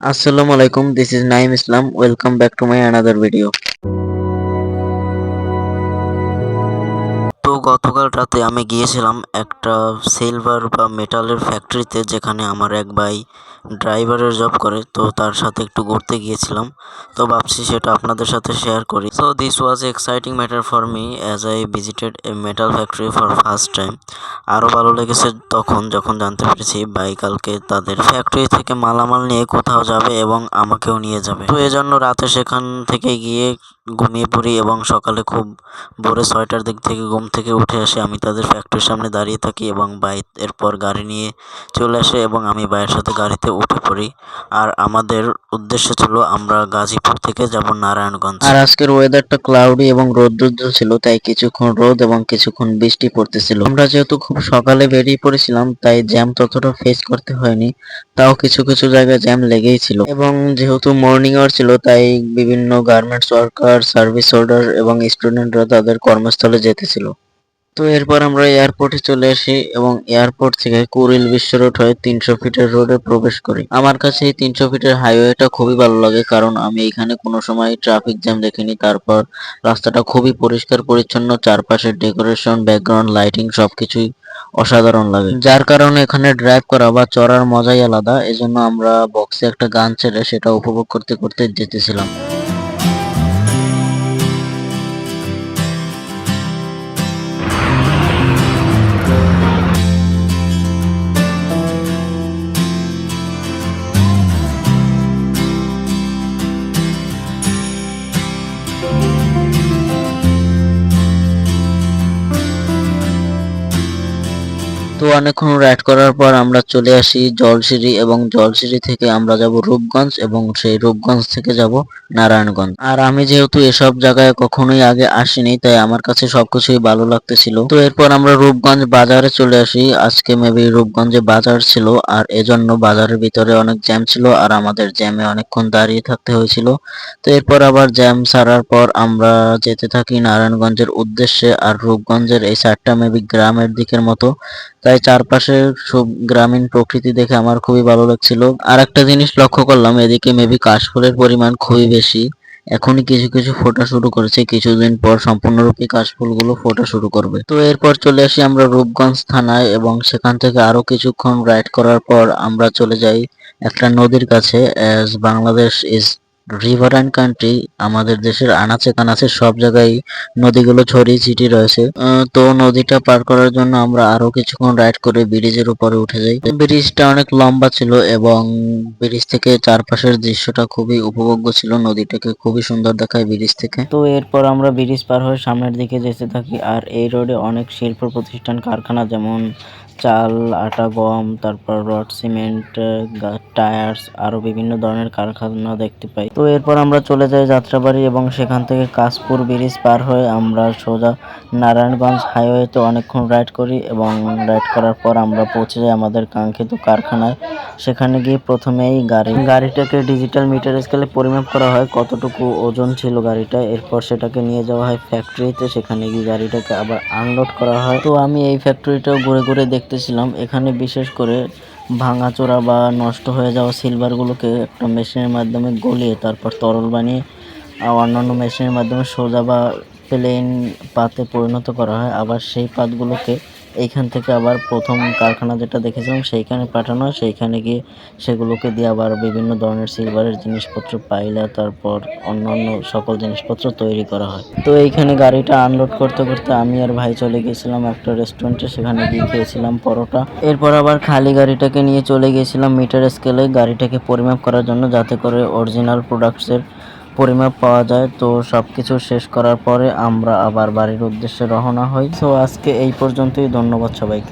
Assalamu আলাইকুম This is Naim Islam. Welcome back to my another video. গতকাল রাতে আমি গিয়েছিলাম একটা সিলভার বা মেটালের ফ্যাক্টরিতে যেখানে আমার এক ভাই ড্রাইভারের জব করে, তো তার সাথে একটু ঘুরতে গিয়েছিলাম। তো ভাবছি সেটা আপনাদের সাথে শেয়ার করি। So this was exciting matter for me as I visited a metal factory for first time আরও ভালো লেগেছে তখন যখন জানতে পেরেছি, ভাই কালকে তাদের ফ্যাক্টরি থেকে মালামাল নিয়ে কোথাও যাবে এবং আমাকেও নিয়ে যাবে। তো এজন্য রাতে সেখান থেকে গিয়ে ঘুমিয়ে পড়ি এবং সকালে খুব ভোরে ছয়টার দিক থেকে ঘুম থেকে উঠে আসে। আমি তাদের ফ্যাক্টরির সামনে দাঁড়িয়ে থাকি এবং ভাই এরপর গাড়ি নিয়ে চলে আসে এবং আমি ভাইয়ের সাথে গাড়িতে উঠে পড়ি। আর আমাদের উদ্দেশ্য ছিল আমরা গাজীপুর থেকে যাব নারায়ণগঞ্জ। আর আজকের ওয়েদারটা ক্লাউডি এবং রৌদ্রোজ্জ্বল ছিল, তাই কিছুক্ষণ রোদ এবং কিছুক্ষণ বৃষ্টি পড়তেছিল। আমরা যেহেতু খুব সকালে বেরিয়ে পড়েছিলাম, তাই জ্যাম ততটা ফেস করতে হয়নি, তাও কিছু কিছু জায়গায় জ্যাম লেগেই ছিল। এবং যেহেতু মর্নিং আওয়ার ছিল, তাই বিভিন্ন গার্মেন্টস ওয়ার্কার সার্ভিস হোল্ডার এবং স্টুডেন্টরা তাদের কর্মস্থলে যেতেছিল। তো এরপর আমরা এয়ারপোর্টে চলে আসি এবং এয়ারপোর্ট থেকে কুড়িল বিশ্ব রোড হয়ে তিনশো ফিটের রোডে প্রবেশ করি। আমার কাছে এই তিনশো ফিটের হাইওয়েটা খুবই ভালো লাগে কারণ আমি এখানে কোনো সময় ট্রাফিক জ্যাম দেখিনি। তারপর রাস্তাটা খুবই পরিষ্কার, পরিচ্ছন্ন চারপাশের ডেকোরেশন ব্যাকগ্রাউন্ড লাইটিং সবকিছুই অসাধারণ লাগে। যার কারণে এখানে ড্রাইভ করা বা চড়ার মজাই আলাদা। এজন্য আমরা বক্সে একটা গান ছেড়ে সেটা উপভোগ করতে করতে যেতেছিলাম। তো অনেকক্ষণ রাইড করার পর আমরা চলে আসি জলসিঁড়ি এবং জলসিঁড়ি থেকে আমরা যাব রূপগঞ্জ এবং সেই রূপগঞ্জ থেকে যাব নারায়ণগঞ্জ। আর আমি যেহেতু এসব জায়গায় কখনোই আগে আসিনি, তাই আমার কাছে সবকিছুই ভালো লাগতেছিল। তো এরপর আমরা রূপগঞ্জ বাজারে চলে আসি। আজকে মেবি রূপগঞ্জে বাজার ছিল আর এজন্য বাজারের ভিতরে অনেক জ্যাম ছিল আর আমাদের জ্যামে অনেকক্ষণ দাঁড়িয়ে থাকতে হয়েছিল। তো এরপর আবার জ্যাম সারার পর আমরা যেতে থাকি নারায়ণগঞ্জের উদ্দেশ্যে আর রূপগঞ্জের এই সাইডটা মেবি গ্রামের দিকের মতো। তাই চারপাশে সব গ্রামীণ প্রকৃতি দেখে আমার খুবই ভালো লাগছিল। আর একটা জিনিস লক্ষ্য করলাম, এদিকে মেবি কাশফুলের পরিমাণ খুবই বেশি। এখনই কিছু কিছু ফোটা শুরু করেছে, কিছুদিন পর সম্পূর্ণরূপে কাশফুলগুলো ফোটা শুরু করবে। তো এরপর চলে আসি আমরা রূপগঞ্জ থানায় এবং সেখান থেকে আরও কিছুক্ষণ রাইড করার পর আমরা চলে যাই একটা নদীর কাছে as Bangladesh is river and country আমাদের দেশের আনাচে কানাচে সব জায়গায় নদীগুলো ছড়িয়ে ছিটিয়ে রয়েছে। তো নদীটা পার করার জন্য আমরা আরও কিছুক্ষণ রাইড করে ব্রিজের উপরে উঠে যাই। ব্রিজটা অনেক লম্বা ছিল এবং ব্রিজ থেকে চারপাশের দৃশ্যটা খুবই উপভোগ্য ছিল, নদীটাকে খুবই সুন্দর দেখায় ব্রিজ থেকে। তো এরপর আমরা ব্রিজ পার হয়ে সামনের দিকে যেতে থাকি, আর এই রোডে অনেক শিল্প প্রতিষ্ঠান, কারখানা যেমন চাল, আটা, গম, তারপর রড, সিমেন্ট টায়ার্স আরও বিভিন্ন ধরনের কারখানা দেখতে পাই। তো এরপর আমরা চলে যাই যাত্রাবাড়ি এবং সেখান থেকে কাশপুর ব্রিজ পার হয়ে আমরা সোজা নারায়ণগঞ্জ হাইওয়েতে অনেকক্ষণ রাইড করি এবং রাইড করার পর আমরা পৌঁছে যাই আমাদের কাঙ্ক্ষিত কারখানায়। সেখানে গিয়ে প্রথমেই গাড়ি, গাড়িটাকে ডিজিটাল মিটার স্কেলে পরিমাপ করা হয় কতটুকু ওজন ছিল গাড়িটা, এরপর সেটাকে নিয়ে যাওয়া হয় ফ্যাক্টরিতে সেখানে গিয়ে গাড়িটাকে আবার আনলোড করা হয়। তো আমি এই ফ্যাক্টরিটাও ঘুরে ঘুরে দেখতেছিলাম, এখানে বিশেষ করে ভাঙাচোরা বা নষ্ট হয়ে যাওয়া সিলভারগুলোকে একটা মেশিনের মাধ্যমে গলিয়ে, তারপর তরল বানিয়ে অন্যান্য মেশিনের মাধ্যমে সোজা বা প্লেন পাতে পরিণত করা হয়। আবার সেই পাতগুলোকে এইখান থেকে আবার প্রথম কারখানা যেটা দেখেছিলাম, সেইখানে পাঠানো হয়। সেইখানে গিয়ে সেগুলোকে দিয়ে আবার বিভিন্ন ধরনের সিলভারের জিনিসপত্র, পাইলা, তারপর অন্যান্য সকল জিনিসপত্র তৈরি করা হয়। তো এইখানে গাড়িটা আনলোড করতে করতে আমি আর ভাই চলে গিয়েছিলাম একটা রেস্টুরেন্টে সেখানে গিয়ে খেয়েছিলাম পরোটা। এরপর আবার খালি গাড়িটাকে নিয়ে চলে গিয়েছিলাম মিটার স্কেলে গাড়িটাকে পরিমাপ করার জন্য যাতে করে অরিজিনাল প্রোডাক্টসের পরিমাপ পাওয়া যায়। তো সব কিছু শেষ করার পরে আমরা আবার বাড়ির উদ্দেশ্যে রওনা হই। তো আজকে এই পর্যন্তই। ধন্যবাদ সবাইকে।